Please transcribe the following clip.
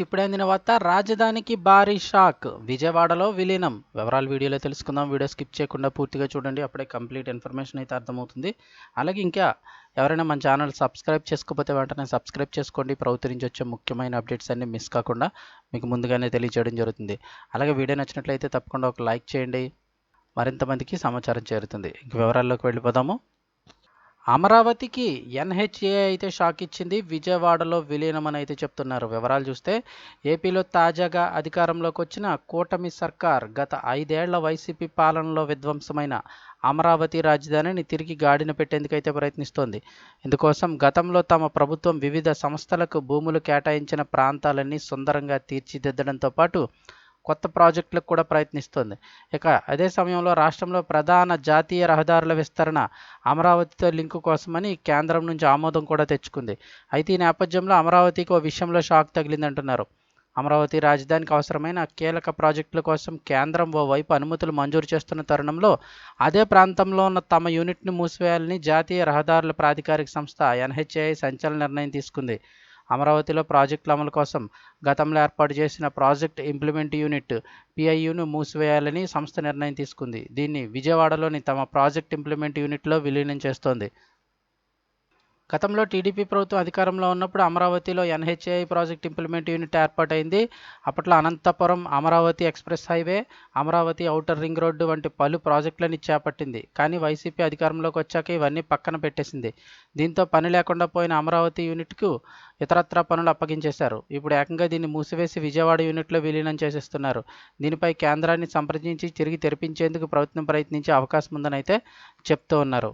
ఇప్పుడే అందిన వార్త రాజధానికి భారీ షాక్. విజయవాడలో విలీనం. వివరాలు వీడియోలో తెలుసుకుందాం. వీడియో స్కిప్ చేయకుండా పూర్తిగా చూడండి. అప్పుడే కంప్లీట్ ఇన్ఫర్మేషన్ అయితే అర్థమవుతుంది. అలాగే ఇంకా ఎవరైనా మన ఛానల్ సబ్స్క్రైబ్ చేసుకోకపోతే వెంటనే సబ్స్క్రైబ్ చేసుకోండి. ప్రభుత్వం నుంచి వచ్చే ముఖ్యమైన అప్డేట్స్ అన్ని మిస్ కాకుండా మీకు ముందుగానే తెలియజేయడం జరుగుతుంది. అలాగే వీడియో నచ్చినట్లయితే తప్పకుండా ఒక లైక్ చేయండి. మరింత మందికి సమాచారం చేరుతుంది. ఇంక వివరాల్లోకి వెళ్ళిపోదాము. అమరావతికి ఎన్హెచ్ఏ అయితే షాక్ ఇచ్చింది విజయవాడలో విలీనమని అయితే చెప్తున్నారు. వివరాలు చూస్తే ఏపీలో తాజాగా అధికారంలోకి వచ్చిన కూటమి సర్కార్ గత ఐదేళ్ళ వైసీపీ పాలనలో విధ్వంసమైన అమరావతి రాజధానిని తిరిగి గాడిన పెట్టేందుకైతే ప్రయత్నిస్తోంది. ఇందుకోసం గతంలో తమ ప్రభుత్వం వివిధ సంస్థలకు భూములు కేటాయించిన ప్రాంతాలన్నీ సుందరంగా తీర్చిదిద్దడంతో పాటు కొత్త ప్రాజెక్టులకు కూడా ప్రయత్నిస్తోంది. ఇక అదే సమయంలో రాష్ట్రంలో ప్రధాన జాతీయ రహదారుల విస్తరణ అమరావతితో లింకు కోసమని కేంద్రం నుంచి ఆమోదం కూడా తెచ్చుకుంది. అయితే ఈ నేపథ్యంలో అమరావతికి ఓ విషయంలో షాక్ తగిలిందంటున్నారు. అమరావతి రాజధానికి అవసరమైన కీలక ప్రాజెక్టుల కోసం కేంద్రం ఓవైపు అనుమతులు మంజూరు చేస్తున్న తరుణంలో అదే ప్రాంతంలో ఉన్న తమ యూనిట్ను మూసివేయాలని జాతీయ రహదారుల ప్రాధికారిక సంస్థ ఎన్హెచ్ఏఐ సంచలన నిర్ణయం తీసుకుంది. అమరావతిలో ప్రాజెక్టుల అమలు కోసం గతంలో ఏర్పాటు చేసిన ప్రాజెక్ట్ ఇంప్లిమెంట్ యూనిట్ పిఐయును మూసివేయాలని సంస్థ నిర్ణయం తీసుకుంది. దీన్ని విజయవాడలోని తమ ప్రాజెక్ట్ ఇంప్లిమెంట్ యూనిట్లో విలీనం చేస్తోంది. గతంలో టీడీపీ ప్రభుత్వం అధికారంలో ఉన్నప్పుడు అమరావతిలో ఎన్హెచ్ఏఐ ప్రాజెక్ట్ ఇంప్లిమెంట్ యూనిట్ ఏర్పాటైంది. అప్పట్లో Anantapuram Amaravati express highway Amaravati outer ring road వంటి పలు ప్రాజెక్టులను చేపట్టింది. కానీ వైసీపీ అధికారంలోకి వచ్చాక ఇవన్నీ పక్కన పెట్టేసింది. దీంతో పని లేకుండా పోయిన అమరావతి యూనిట్కు ఇతరత్రా పనులు అప్పగించేశారు. ఇప్పుడు ఏకంగా దీన్ని మూసివేసి విజయవాడ యూనిట్లో విలీనం చేసేస్తున్నారు. దీనిపై కేంద్రాన్ని సంప్రదించి తిరిగి తెరిపించేందుకు ప్రభుత్వం ప్రయత్నించే అవకాశం ఉందని అయితే చెప్తూ ఉన్నారు.